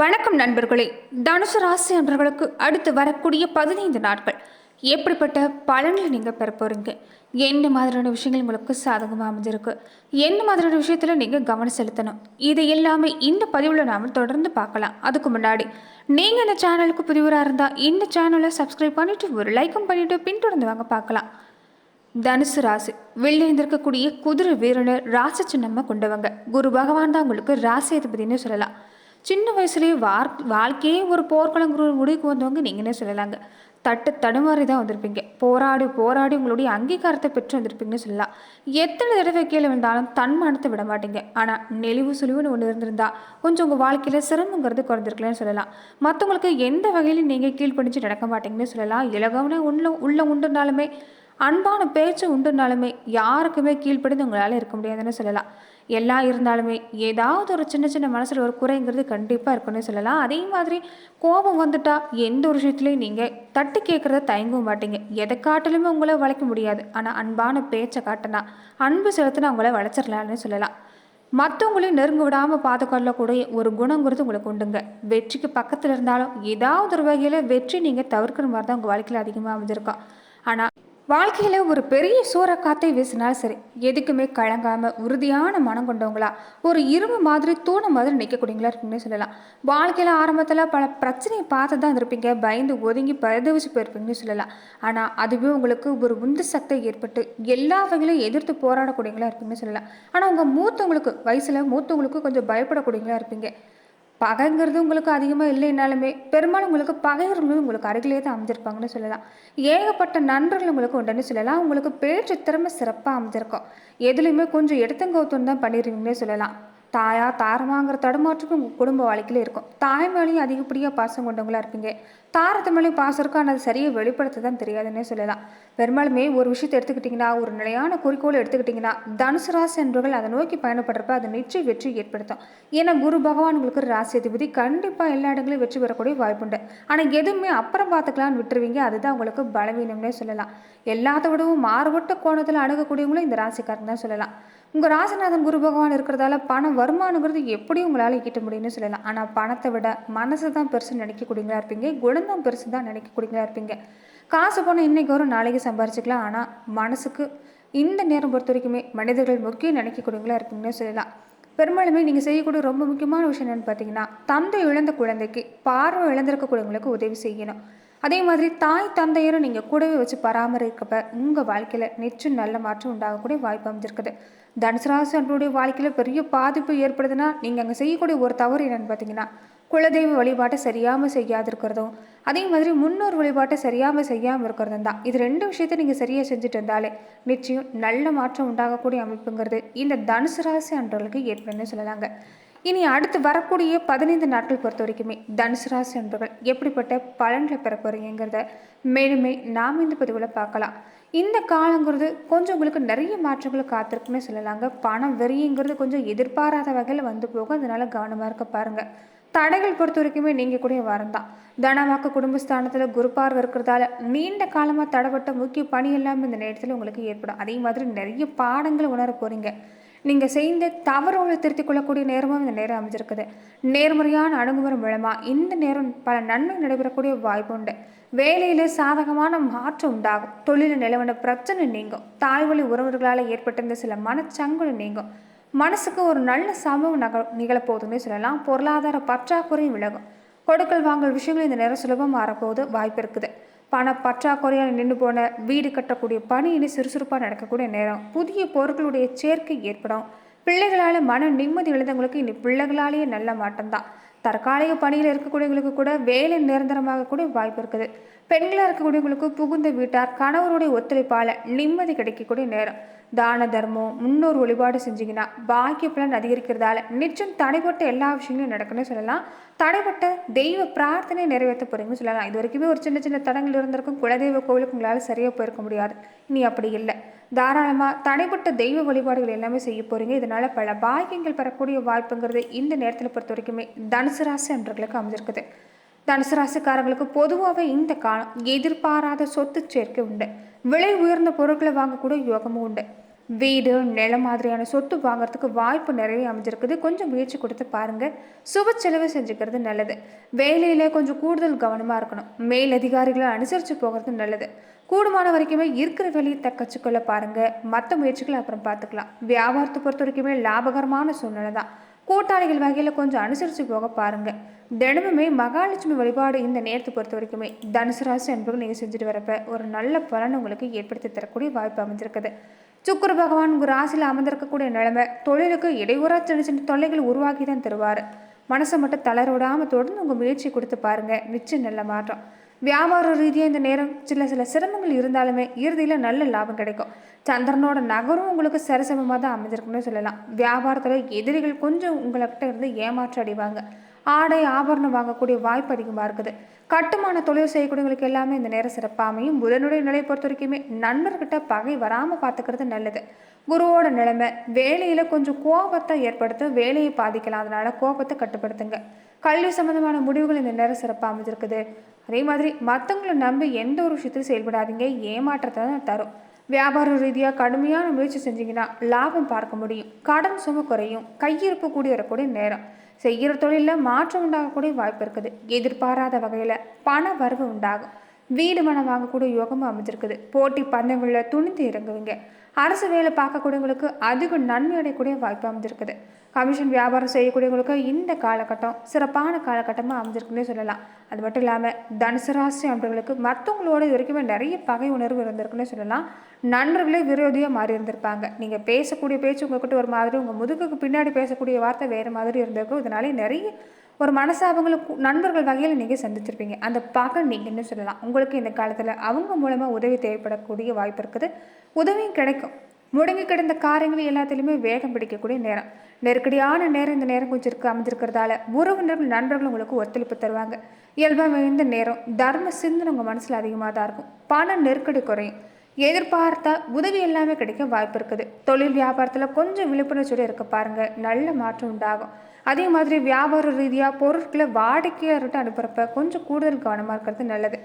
வணக்கம் நண்பர்களே. தனுசு ராசி அன்பர்களுக்கு அடுத்து வரக்கூடிய பதினைந்து நாட்கள். எப்படிப்பட்ட பலன்களை நீங்கள் பெற போகிறீங்க என்ன மாதிரியான விஷயங்கள் உங்களுக்கு சாதகமாக அமைஞ்சிருக்கு? என்ன மாதிரியான விஷயத்தில் நீங்கள் கவனம் செலுத்தணும்? இது எல்லாமே இந்த பதிவில் நாம் தொடர்ந்து பார்க்கலாம். அதுக்கு முன்னாடி நீங்கள் இந்த சேனலுக்கு புதிவராக இருந்தால் இந்த சேனலை சப்ஸ்கிரைப் பண்ணிவிட்டு ஒரு லைக்கும் பண்ணிவிட்டு பின்தொடர்ந்து வாங்க பார்க்கலாம். தனுசு ராசி வெளியிருந்திருக்கக்கூடிய குதிரை வீரனர் ராசி சின்னமாக கொண்டவங்க. குரு பகவான் தான் உங்களுக்கு ராசி அதிபதினு சொல்லலாம். சின்ன வயசுலேயே வார் வாழ்க்கையே ஒரு போர்க்களங்குற முடிவுக்கு வந்தவங்க நீங்களே சொல்லலாங்க. தட்டு தடுமாறி தான் வந்திருப்பீங்க. போராடி போராடி உங்களுடைய அங்கீகாரத்தை பெற்று வந்திருப்பீங்கன்னு சொல்லலாம். எத்தனை தடவை கீழே விழுந்தாலும் தன்மானத்தை விட மாட்டீங்க. ஆனால் நெளிவு சுழிவுன்னு ஒன்று இருந்திருந்தா கொஞ்சம் உங்கள் வாழ்க்கையில் சிரமங்கிறது குறைஞ்சிருக்கலன்னு சொல்லலாம். மற்றவங்களுக்கு எந்த வகையிலும் நீங்கள் கீழ்ப்படிஞ்சு நடக்க மாட்டீங்கன்னு சொல்லலாம். இலகவன உள்ள உள்ள உண்டுனாலுமே அன்பான பேச்சு உண்டுனாலுமே யாருக்குமே கீழ்ப்படிந்து உங்களால் இருக்க முடியாதுன்னு சொல்லலாம். எல்லாம் இருந்தாலுமே ஏதாவது ஒரு சின்ன சின்ன மனசில் ஒரு குறைங்கிறது கண்டிப்பாக இருக்குன்னு சொல்லலாம். அதே மாதிரி கோபம் வந்துட்டால் எந்த ஒரு விஷயத்துலையும் நீங்கள் தட்டி கேட்குறத தயங்கவும் மாட்டீங்க. எதை காட்டிலுமே உங்களை வளைக்க முடியாது. ஆனால் அன்பான பேச்சை காட்டினா அன்பு செலுத்தினா உங்களை வளைச்சிடலான்னு சொல்லலாம். மற்றவங்களையும் நெருங்க விடாமல் பார்த்துக்கொள்ளக்கூடிய ஒரு குணங்கிறது உங்களுக்கு உண்டுங்க. வெற்றிக்கு பக்கத்தில் இருந்தாலும் ஏதாவது ஒரு வகையில் வெற்றி நீங்கள் தவிர்க்கிற மாதிரி தான் உங்கள் வாழ்க்கையில் அதிகமாக அமைஞ்சிருக்கோம். ஆனால் வாழ்க்கையில் ஒரு பெரிய சூற வீசினாலும் சரி எதுக்குமே கலங்காமல் உறுதியான மனம் கொண்டவங்களா ஒரு இரும்பு மாதிரி தூண மாதிரி நிற்கக்கூடியங்களா இருக்குன்னு சொல்லலாம். வாழ்க்கையில் ஆரம்பத்தில் பல பிரச்சனையை பார்த்து தான் இருப்பீங்க பயந்து ஒதுங்கி பதவிச்சு போயிருப்பீங்கன்னு சொல்லலாம். ஆனால் அதுவே உங்களுக்கு ஒரு உந்து சக்தி ஏற்பட்டு எல்லா வகையிலும் எதிர்த்து போராடக்கூடியங்களா இருப்பீங்கன்னு சொல்லலாம். ஆனால் உங்கள் மூத்தவங்களுக்கு வயசில் மூத்தவங்களுக்கு கொஞ்சம் பயப்படக்கூடியங்களா இருப்பீங்க. பகைங்கிறது உங்களுக்கு அதிகமாக இல்லைனாலுமே பெரும்பாலும் உங்களுக்கு பகைவர்களும் உங்களுக்கு அருகிலே தான் அமைஞ்சிருப்பாங்கன்னு சொல்லலாம். ஏகப்பட்ட நண்பர்கள் உங்களுக்கு உண்டுன்னு சொல்லலாம். உங்களுக்கு பேச்சு திறமை சிறப்பாக அமைஞ்சிருக்கும். எதுலேயுமே கொஞ்சம் எடுத்தங்கவுத்தம் தான் பண்ணிடுவீங்கன்னே சொல்லலாம். தாயா தாரமாங்கிற தடுமாற்றமும் உங்கள் குடும்ப வாழ்க்கையில் இருக்கும். தாய் மேலேயும் அதிகப்படியாக பாசம் கொண்டவங்களா இருப்பீங்க. தாரத்து மேலேயும் பாசம் இருக்கும் ஆனால் அது சரியாக வெளிப்படுத்த தான் தெரியாதுன்னே சொல்லலாம். பெரும்பாலுமே ஒரு விஷயத்தை எடுத்துக்கிட்டிங்கன்னா ஒரு நிலையான குறிக்கோளை எடுத்துக்கிட்டிங்கன்னா தனுசு ராசி என்பவர்கள் அதை நோக்கி பயணப்படுறப்ப அது நிச்சயம் வெற்றி ஏற்படுத்தும். ஏன்னா குரு பகவான் உங்களுக்கு ராசி அதிபதி கண்டிப்பாக எல்லா இடங்களையும் வெற்றி பெறக்கூடிய வாய்ப்புண்டு ஆனால் எதுவுமே அப்புறம் பார்த்துக்கலான்னு விட்டுருவீங்க. அதுதான் உங்களுக்கு பலவீனம்னே சொல்லலாம். எல்லாத்த விடவும் மாறுபட்ட கோணத்தில் அணுகக்கூடியவங்களும் இந்த ராசிக்காரன் தான் சொல்லலாம். உங்கள் ராசிநாதன் குரு பகவான் இருக்கிறதால பணம் வருமானங்கிறது எப்படி உங்களால் ஈட்ட முடியும்னு சொல்லலாம். ஆனால் பணத்தை விட மனசு தான் பெருசு நினைக்கக்கூடியங்களா இருப்பீங்க? குணம் தான் பெருசு தான் நினைக்கக்கூடியங்களா இருப்பீங்க? காசு பணம் இன்னைக்கு வரும் நாளைக்கு சம்பாரிச்சிக்கலாம். ஆனால் மனசுக்கு இந்த நேரம் பொறுத்த வரைக்குமே மனிதர்கள் முக்கியம் நினைக்கக்கூடியங்களா இருப்பீங்கன்னு சொல்லலாம். பெரும்பாலுமே நீங்கள் செய்யக்கூடிய ரொம்ப முக்கியமான விஷயம் என்னென்னு பார்த்தீங்கன்னா தந்தை இழந்த குழந்தைக்கு பார்வை இழந்திருக்கக்கூடியவங்களுக்கு உதவி செய்யணும். அதே மாதிரி தாய் தந்தையரும் நீங்கள் கூடவே வச்சு பராமரிக்கப்ப உங்கள் வாழ்க்கையில் நிச்சயம் நல்ல மாற்றம் உண்டாகக்கூடிய வாய்ப்பு அமைஞ்சிருக்குது. தனுசு ராசி அன்புடைய வாழ்க்கையில் பெரிய பாதிப்பு ஏற்படுதுன்னா நீங்கள் அங்கே செய்யக்கூடிய ஒரு தவறு என்னென்னு பார்த்தீங்கன்னா குலதெய்வ வழிபாட்டை சரியாமல் செய்யாது இருக்கிறதும் அதே மாதிரி முன்னோர் வழிபாட்டை சரியாமல் செய்யாமல் இருக்கிறதும் தான். இது ரெண்டு விஷயத்தை நீங்கள் சரியாக செஞ்சுட்டு இருந்தாலே நிச்சயம் நல்ல மாற்றம் உண்டாகக்கூடிய அமைப்புங்கிறது இந்த தனுசு ராசி அன்றவர்களுக்கு ஏற்படுன்னு சொல்லலாங்க. இனி அடுத்து வரக்கூடிய பதினைந்து நாட்கள் பொறுத்த வரைக்குமே தனுசு ராசி அன்பர்கள் எப்படிப்பட்ட பலன்களை பெற போகிறீங்கிறத மேலுமே நாம் இந்த பதிவில் பார்க்கலாம். இந்த காலங்கிறது கொஞ்சம் உங்களுக்கு நிறைய மாற்றங்களை காத்திருக்குன்னு சொல்லலாங்க. பணம் வெறிங்கிறது கொஞ்சம் எதிர்பாராத வகையில் வந்து போகும். அதனால கவனமாக இருக்க பாருங்கள் தடைகள் பொறுத்த வரைக்குமே நீங்கள் கூட வரம் தான். தனவாக்கு குடும்பஸ்தானத்தில் குருப்பார்வை இருக்கிறதால நீண்ட காலமாக தடைப்பட்ட முக்கிய பணி எல்லாமே இந்த நேரத்தில் உங்களுக்கு ஏற்படும். அதே மாதிரி நிறைய பாடங்களை உணர போகிறீங்க நீங்கள் செய்த தவறுகளை திருத்திக் கொள்ளக்கூடிய நேரமும் இந்த நேரம் அமைஞ்சிருக்குது. நேர்முறையான அணுகுமுறை மூலமாக இந்த நேரம் பல நன்மை நடைபெறக்கூடிய வாய்ப்பு உண்டு. வேலையில் சாதகமான மாற்றம் உண்டாகும். தொழிலில் நிலவன பிரச்சனை நீங்கும். தாய்வழி உறவுகளால் ஏற்பட்டிருந்த சில மனச்சங்குలు நீங்கும். மனசுக்கு ஒரு நல்ல சமூகம் நக நிகழப்போகுதுன்னு சொல்லலாம். பொருளாதார பற்றாக்குறையும் விலகும். கொடுக்கல் வாங்கல் விஷயங்கள் இந்த நேரம் சுலபம் மாறப்போகுது வாய்ப்பு இருக்குது. பண பற்றாக்குறையால் நின்று போன வீடு கட்டக்கூடிய பணி இனி சுறுசுறுப்பாக நடக்கக்கூடிய நேரம். புதிய பொருட்களுடைய சேர்க்கை ஏற்படும். பிள்ளைகளால் மன நிம்மதி இழந்தவங்களுக்கு இனி பிள்ளைகளாலேயே நல்ல மாட்டம்தான் தற்காலிக பணியில் இருக்கக்கூடியவங்களுக்கு கூட வேலை நிரந்தரமாக கூட வாய்ப்பு இருக்குது. பெண்களாக இருக்கக்கூடியவங்களுக்கு புகுந்த வீட்டார் கணவருடைய ஒத்துழைப்பால் நிம்மதி கிடைக்கக்கூடிய நேரம். தான தர்மம் முன்னோர் வழிபாடு செஞ்சீங்கன்னா பாக்கிய பலன் அதிகரிக்கிறதால நிச்சயம் தடைப்பட்ட எல்லா விஷயங்களும் நடக்குன்னு சொல்லலாம். தடைப்பட்ட தெய்வ பிரார்த்தனை நிறைவேற்ற போறீங்கன்னு சொல்லலாம். இது வரைக்குமே ஒரு சின்ன சின்ன தடங்கள் இருந்திருக்கும். குலதெய்வ கோவிலுக்கு உங்களால் சரியாக போயிருக்க முடியாது. இனி அப்படி இல்லை. தாராளமாக தடைப்பட்ட தெய்வ வழிபாடுகள் எல்லாமே செய்ய போகிறீங்க இதனால் பல பாக்கியங்கள் பெறக்கூடிய வாய்ப்புங்கிறது இந்த நேரத்தில் பொறுத்த வரைக்குமே தனுசு ராசி அன்றர்களுக்கு அமைஞ்சிருக்குது. தனுசு ராசிக்காரங்களுக்கு பொதுவாகவே இந்த காலம் எதிர்பாராத சொத்து சேர்க்கை உண்டு. விலை உயர்ந்த பொருட்களை வாங்கக்கூடிய யோகமும் உண்டு. வீடு நிலம் மாதிரியான சொத்து வாங்குறதுக்கு வாய்ப்பு நிறைய அமைஞ்சிருக்குது. கொஞ்சம் முயற்சி கொடுத்து பாருங்கள் சுப செலவு செஞ்சுக்கிறது நல்லது. வேலையில் கொஞ்சம் கூடுதல் கவனமாக இருக்கணும். மேல் அதிகாரிகளை அனுசரித்து போகிறது நல்லது. கூடுமான வரைக்குமே இருக்கிற வேலையை தக்கச்சுக்கொள்ள பாருங்கள் மற்ற முயற்சிகளை அப்புறம் பார்த்துக்கலாம். வியாபாரத்தை பொறுத்த வரைக்குமே லாபகரமான சூழ்நிலை தான். கூட்டாளிகள் வகையில் கொஞ்சம் அனுசரித்து போக பாருங்கள் தினமுமே மகாலட்சுமி வழிபாடு இந்த நேரத்தை பொறுத்த வரைக்குமே தனுசு ராசி அன்புகள் நீங்கள் செஞ்சுட்டு வரப்ப ஒரு நல்ல பலன் உங்களுக்கு ஏற்படுத்தி தரக்கூடிய வாய்ப்பு அமைஞ்சிருக்குது. சுக்கர பகவான் உங்கள் ராசியில் அமர்ந்திருக்கக்கூடிய நிலைமை தொழிலுக்கு இடையூறாக சின்ன சின்ன தொல்லைகள் உருவாக்கி தான் தருவார். மனசை மட்டும் தளர விடாமல் தொடர்ந்து உங்கள் முயற்சி கொடுத்து பாருங்க. நிச்சயம் நல்ல மாற்றம். வியாபார ரீதியாக இந்த நேரம் சில சில சிரமங்கள் இருந்தாலுமே இறுதியில் நல்ல லாபம் கிடைக்கும். சந்திரனோட நகரும் உங்களுக்கு சரிசமமாக தான் அமைஞ்சிருக்குன்னு சொல்லலாம். வியாபாரத்தில் எதிரிகள் கொஞ்சம் உங்கள்கிட்ட இருந்து ஏமாற்றம் அடைவாங்க. ஆடை ஆபரணம் வாங்கக்கூடிய வாய்ப்பு அதிகமாக இருக்குது. கட்டுமான தொழில் செய்யக்கூடியவங்களுக்கு எல்லாமே இந்த நேரம் சிறப்பாக அமையும். புதனுடைய நிலை பொறுத்த வரைக்குமே நண்பர்கிட்ட பகை வராமல் பார்த்துக்கிறது நல்லது. குருவோட நிலைமை வேலையில் கொஞ்சம் கோபத்தை ஏற்படுத்தும் வேலையை பாதிக்கலாம். அதனால் கோபத்தை கட்டுப்படுத்துங்க. கல்வி சம்மந்தமான முடிவுகள் இந்த நேரம் சிறப்பாக அமைஞ்சிருக்குது. அதே மாதிரி மற்றவங்களை நம்பி எந்த ஒரு விஷயத்தையும் செயல்படாதீங்க. ஏமாற்றத்தை தான் தரும். வியாபார ரீதியாக கடுமையான முயற்சி செஞ்சீங்கன்னா லாபம் பார்க்க முடியும். கடன் சும குறையும். கையிருப்பு கூடி வரக்கூடிய நேரம். செய்கிற தொழிலில் மாற்றம் உண்டாகக்கூடிய வாய்ப்பு இருக்குது. எதிர்பாராத வகையில் பண வரவு உண்டாகும். வீடு மனம் வாங்கக்கூடிய யோகமும் அமைஞ்சிருக்குது. போட்டி பந்தங்களில் துணிந்து இறங்குவீங்க. அரசு வேலை பார்க்கக்கூடியவங்களுக்கு அதிக நன்மை அடையக்கூடிய வாய்ப்பு அமைஞ்சிருக்குது. கமிஷன் வியாபாரம் செய்யக்கூடியவங்களுக்கு இந்த காலகட்டம் சிறப்பான காலகட்டமாக அமைஞ்சிருக்குன்னே சொல்லலாம். அது மட்டும் இல்லாமல் தனுசு ராசி அன்பர்களுக்கு மற்றவங்களோட இது வரைக்குமே நிறைய பகை உணர்வு இருந்திருக்குன்னே சொல்லலாம். நண்பர்களே விரோதியாக மாறி இருந்திருப்பாங்க. நீங்கள் பேசக்கூடிய பேச்சு உங்ககிட்ட ஒரு மாதிரி உங்கள் முதுகுக்கு பின்னாடி பேசக்கூடிய வார்த்தை வேறு மாதிரி இருந்திருக்கும். இதனாலே நிறைய ஒரு மனசை கு- நண்பர்கள் வகையில் நீங்கள் சந்திச்சிருப்பீங்க. அந்த பகை நீங்கன்னு சொல்லலாம்? உங்களுக்கு இந்த காலத்தில் அவங்க மூலமாக உதவி தேவைப்படக்கூடிய வாய்ப்பு இருக்குது. உதவியும் கிடைக்கும். முடங்கி கிடந்த காரியங்கள் எல்லாத்துலேயுமே வேகம் பிடிக்கக்கூடிய நேரம். நெருக்கடியான நேரம் இந்த நேரம் கொஞ்சம் இருக்கு அமைஞ்சிருக்கிறதால உறவினர்கள் நண்பர்கள் உங்களுக்கு ஒத்துழைப்பு தருவாங்க. இயல்பாக இந்த நேரம் தர்ம சிந்தனை உங்கள் மனசில் அதிகமாக தான் இருக்கும். பண நெருக்கடி குறையும். எதிர்பார்த்தா உதவி எல்லாமே கிடைக்க வாய்ப்பு இருக்குது. தொழில் வியாபாரத்தில் கொஞ்சம் விழிப்புணர்ச்சியோடு இருக்க பாருங்கள் நல்ல மாற்றம் உண்டாகும். அதே மாதிரி வியாபார ரீதியாக பொருட்களை வாடிக்கையாளர்கிட்ட அனுப்புகிறப்ப கொஞ்சம் கூடுதல் கவனமாக இருக்கிறது நல்லது.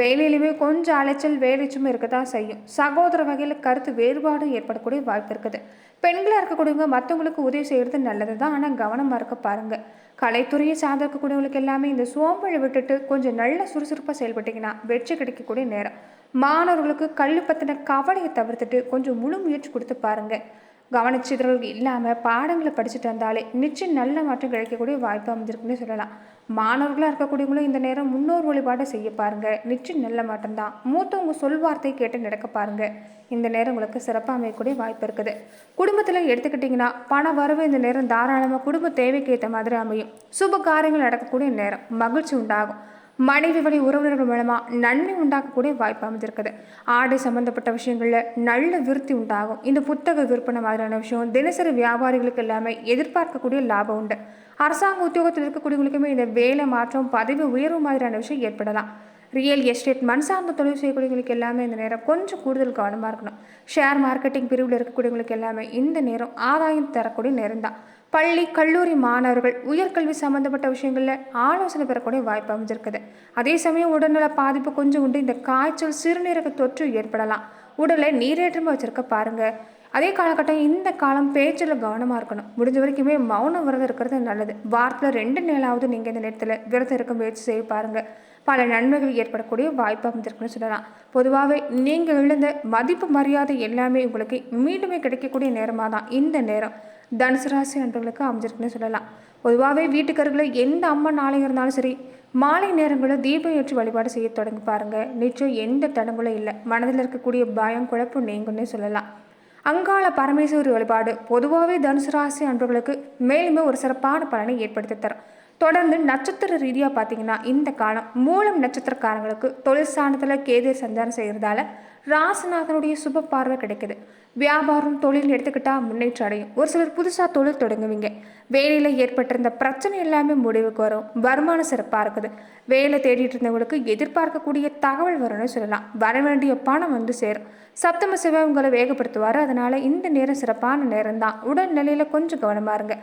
வேலையிலுமே கொஞ்சம் அலைச்சல் வேலைச்சும் இருக்க தான் செய்யும். சகோதர வகையில் கருத்து வேறுபாடும் ஏற்படக்கூடிய வாய்ப்பு இருக்குது. பெண்களாக இருக்கக்கூடியவங்க மற்றவங்களுக்கு உதவி செய்கிறது நல்லது தான் ஆனால் கவனமாக இருக்க பாருங்கள் கலைத்துறையை சார்ந்திருக்கக்கூடியவங்களுக்கு எல்லாமே இந்த சோம்பலை விட்டுட்டு கொஞ்சம் நல்ல சுறுசுறுப்பாக செயல்பட்டீங்கன்னா வெற்றி கிடைக்கக்கூடிய நேரம். மாணவர்களுக்கு கல்வி பற்றின கவலையை தவிர்த்துட்டு கொஞ்சம் முழு முயற்சி கொடுத்து பாருங்கள் கவனச்சிதறல் இல்லாமல் பாடங்களை படிச்சுட்டு வந்தாலே நிச்சயம் நல்ல மாற்றம் கிடைக்கக்கூடிய வாய்ப்பு அமைஞ்சிருக்குன்னு சொல்லலாம். மாணவர்களாக இருக்கக்கூடியவங்களும் இந்த நேரம் முன்னோர் வழிபாடை செய்ய பாருங்கள் நிச்சயம் நல்ல மாற்றம் தான் மூத்தவங்க சொல் வார்த்தை கேட்டு நடக்க பாருங்கள் இந்த நேரம் உங்களுக்கு சிறப்பாக அமையக்கூடிய வாய்ப்பு இருக்குது. குடும்பத்தில் எடுத்துக்கிட்டிங்கன்னா பண வரவு இந்த நேரம் தாராளமாக குடும்ப தேவைக்கு ஏற்ற மாதிரி அமையும். சுப காரியங்கள் நடக்கக்கூடிய நேரம் மகிழ்ச்சி உண்டாகும். மனைவி வழி உறவினர்கள் மூலமாக நன்மை உண்டாக்கக்கூடிய வாய்ப்பு அமைஞ்சிருக்குது. ஆடை சம்மந்தப்பட்ட விஷயங்களில் நல்ல விருத்தி உண்டாகும். இந்த புத்தக விற்பனை மாதிரியான விஷயம் தினசரி வியாபாரிகளுக்கு எல்லாமே எதிர்பார்க்கக்கூடிய லாபம் உண்டு. அரசாங்க உத்தியோகத்தில் இருக்கக்கூடியவங்களுக்குமே இந்த வேலை மாற்றம் பதவி உயர்வு மாதிரியான விஷயம் ஏற்படலாம். ரியல் எஸ்டேட் மண் சார்ந்த தொழில் செய்யக்கூடியவங்களுக்கு எல்லாமே இந்த நேரம் கொஞ்சம் கூடுதல் கவனமாக இருக்கணும். ஷேர் மார்க்கெட்டிங் பிரிவில் இருக்கக்கூடியவங்களுக்கு எல்லாமே இந்த நேரம் ஆதாயம் தரக்கூடிய நேரம் தான் பள்ளி கல்லூரி மாணவர்கள் உயர்கல்வி சம்மந்தப்பட்ட விஷயங்களில் ஆலோசனை பெறக்கூடிய வாய்ப்பு அமைஞ்சிருக்குது. அதே சமயம் உடல்நல பாதிப்பு கொஞ்சம் உண்டு. இந்த காய்ச்சல் சிறுநீரக தொற்று ஏற்படலாம். உடலை நீரேற்றமாக வச்சிருக்க பாருங்கள் அதே காலகட்டம் இந்த காலம் பேச்சில் கவனமாக இருக்கணும். முடிஞ்ச வரைக்குமே மௌன விரதம் இருக்கிறது நல்லது. வாரத்தில் ரெண்டு நாளாவது நீங்கள் இந்த நேரத்தில் விரதம் இருக்க முயற்சி செய்ய பாருங்கள் பல நன்மைகள் ஏற்படக்கூடிய வாய்ப்பு அமைஞ்சிருக்குன்னு சொல்லலாம். பொதுவாகவே நீங்கள் இழந்த மதிப்பு மரியாதை எல்லாமே உங்களுக்கு மீண்டுமே கிடைக்கக்கூடிய நேரமாக தான் இந்த நேரம். தனுசு ராசி நண்பர்களுக்கு அமைஞ்சிருக்குன்னு சொல்லலாம். பொதுவாகவே வீட்டுக்கருகில் எந்த அம்மன் ஆலயம் இருந்தாலும் சரி மாலை நேரங்களில் தீபம் ஏற்றி வழிபாடு செய்ய தொடங்கி பாருங்கள் நிச்சயம் எந்த தடங்களும் இல்லை. மனதில் இருக்கக்கூடிய பயம் குழப்பம் நீங்கும்னே சொல்லலாம். அங்காள பரமேஸ்வரி வழிபாடு பொதுவாகவே தனுசு ராசி அன்பர்களுக்கு மேலுமே ஒரு சிறப்பான பலனை ஏற்படுத்தி தரும். தொடர்ந்து நட்சத்திர ரீதியாக பார்த்தீங்கன்னா இந்த காலம் மூலம் நட்சத்திரக்காரங்களுக்கு தொழில் ஸ்தானத்தில் கேது சஞ்சாரம் செய்கிறதால ராசநாதனுடைய சுப பார்வை கிடைக்குது. வியாபாரம் தொழில் எடுத்துக்கிட்டால் முன்னேற்றம் அடையும். ஒரு சிலர் புதுசாக தொழில் தொடங்குவீங்க. வேலையில் ஏற்பட்டிருந்த பிரச்சனை எல்லாமே முடிவுக்கு வரும். வருமானம் சிறப்பாக இருக்குது. வேலை தேடிட்டு இருந்தவங்களுக்கு எதிர்பார்க்கக்கூடிய தகவல் வரும்னு சொல்லலாம். வர வேண்டிய பணம் வந்து சேரும். சப்தம சிவ உங்களை வேகப்படுத்துவார். அதனால் இந்த நேரம் சிறப்பான நேரம் தான் உடல்நிலையில் கொஞ்சம் கவனமாக இருங்க.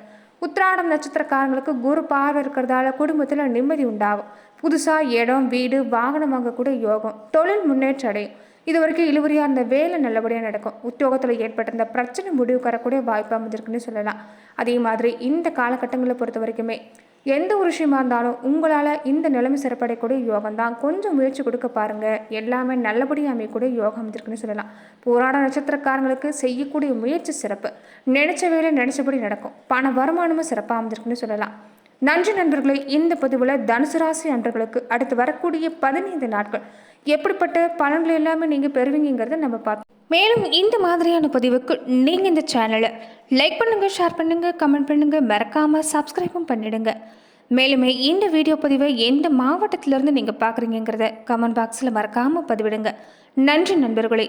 உத்திராடம் நட்சத்திரக்காரங்களுக்கு குரு பார்வை இருக்கிறதால குடும்பத்தில் நிம்மதி உண்டாகும். புதுசாக இடம் வீடு வாகனம் வாங்கக்கூடிய யோகம் தொழில் முன்னேற்றம் அடையும் இது வரைக்கும் இழுவரியாக இருந்த வேலை நல்லபடியாக நடக்கும். உத்தியோகத்தில் ஏற்பட்டிருந்த பிரச்சனை முடிவு வரக்கூடிய வாய்ப்பு அமைஞ்சிருக்குன்னு சொல்லலாம். அதே மாதிரி இந்த காலகட்டங்களை பொறுத்த வரைக்குமே எந்த ஒரு விஷயமா இருந்தாலும் உங்களால் இந்த நிலைமை சிறப்படையக்கூடிய யோகம் தான் கொஞ்சம் முயற்சி கொடுக்க பாருங்கள் எல்லாமே நல்லபடியாக அமையக்கூடிய யோகம் அமைஞ்சிருக்குன்னு சொல்லலாம். போராட நட்சத்திரக்காரங்களுக்கு செய்யக்கூடிய முயற்சி சிறப்பு. நினைச்ச வேலை நினைச்சபடி நடக்கும். பண வருமானமும் சிறப்பாக அமைஞ்சிருக்குன்னு சொல்லலாம். நன்றி நண்பர்களே இந்த பதிவில் தனுசு ராசி அன்றர்களுக்கு அடுத்து வரக்கூடிய பதினைந்து நாட்கள் எப்படிப்பட்ட பலன்கள் எல்லாமே நீங்கள் பெறுவீங்கிறத நம்ம பார்ப்போம் மேலும் இந்த மாதிரியான பதிவுக்கு நீங்கள் இந்த சேனலை லைக் பண்ணுங்கள் ஷேர் பண்ணுங்கள் கமெண்ட் பண்ணுங்கள் மறக்காமல் சப்ஸ்கிரைபும் பண்ணிடுங்க. மேலுமே இந்த வீடியோ பதிவை எந்த மாவட்டத்திலிருந்து நீங்கள் பார்க்குறீங்கிறத கமெண்ட் பாக்ஸில் மறக்காமல் பதிவிடுங்க. நன்றி நண்பர்களே.